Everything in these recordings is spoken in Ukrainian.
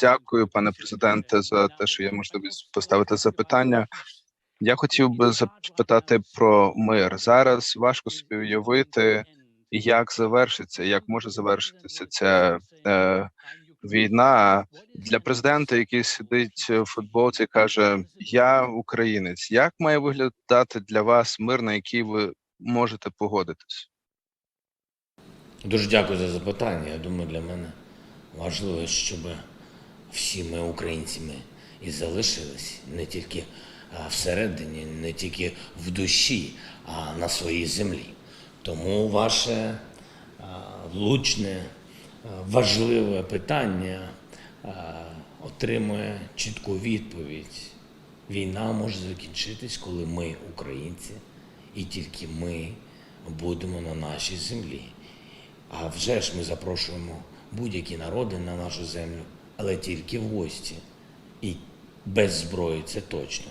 Дякую, пане президенте, за те, що є можливість поставити запитання. Я хотів би запитати про мир. Зараз важко собі уявити, як завершиться, як може завершитися ця е, війна для президента, який сидить в футболці, каже: Я українець. Як має виглядати для вас мир, на який ви можете погодитись? Дуже дякую за запитання. Я думаю, для мене важливо, щоб всі ми українцями і залишились не тільки всередині, не тільки в душі, а на своїй землі. Тому ваше влучне, важливе питання отримує чітку відповідь. Війна може закінчитись, коли ми, українці, і тільки ми будемо на нашій землі. А вже ж ми запрошуємо будь-які народи на нашу землю, але тільки в гості. І без зброї це точно.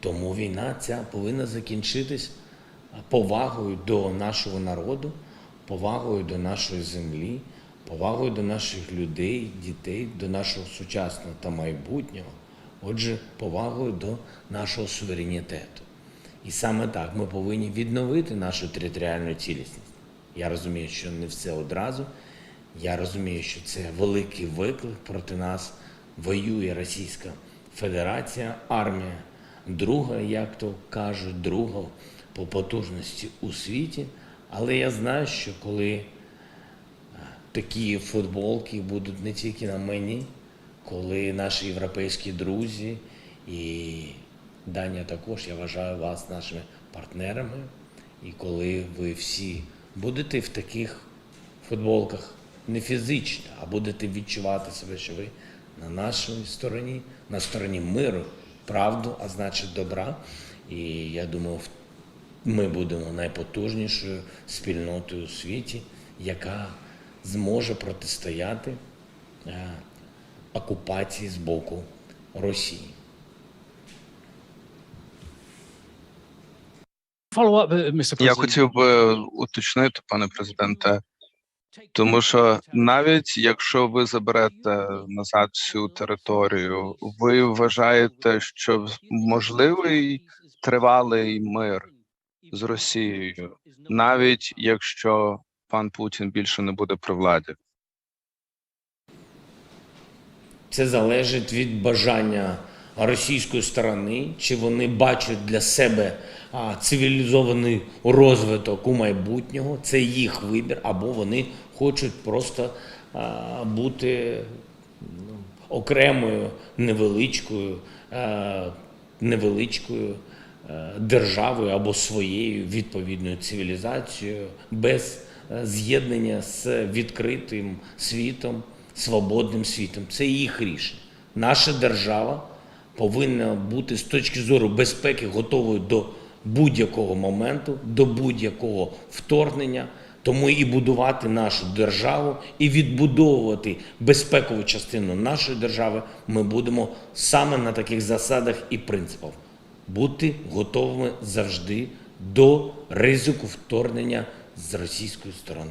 Тому війна ця повинна закінчитись повагою до нашого народу, повагою до нашої землі, повагою до наших людей, дітей, до нашого сучасного та майбутнього. Отже, повагою до нашого суверенітету. І саме так ми повинні відновити нашу територіальну цілісність. Я розумію, що не все одразу. Я розумію, що це великий виклик проти нас. Воює Російська Федерація, армія, друга, як то кажуть, друга по потужності у світі. Але я знаю, що коли е, такі футболки будуть не тільки на мені, коли наші європейські друзі і Данія також, я вважаю вас нашими партнерами. І коли ви всі будете в таких футболках не фізично, а будете відчувати себе, що ви на нашій стороні, на стороні миру, правду, а значить добра. І я думаю, ми будемо найпотужнішою спільнотою у світі, яка зможе протистояти е, окупації з боку Росії. Mr. Я хотів би уточнити, пане президенте, тому що навіть якщо ви заберете назад всю територію, ви вважаєте, що можливий тривалий мир з Росією, навіть якщо пан Путін більше не буде при владі. Це залежить від бажання російської сторони, чи вони бачать для себе цивілізований розвиток у майбутнього. Це їх вибір, або вони хочуть просто бути ну, окремою невеличкою, невеличкою державою або своєю відповідною цивілізацією без з'єднання з відкритим світом, свободним світом. Це їх рішення. Наша держава повинна бути з точки зору безпеки готовою до будь-якого моменту, до будь-якого вторгнення. Тому і будувати нашу державу, і відбудовувати безпекову частину нашої держави ми будемо саме на таких засадах і принципах. Бути готовими завжди до ризику вторгнення з російської сторони.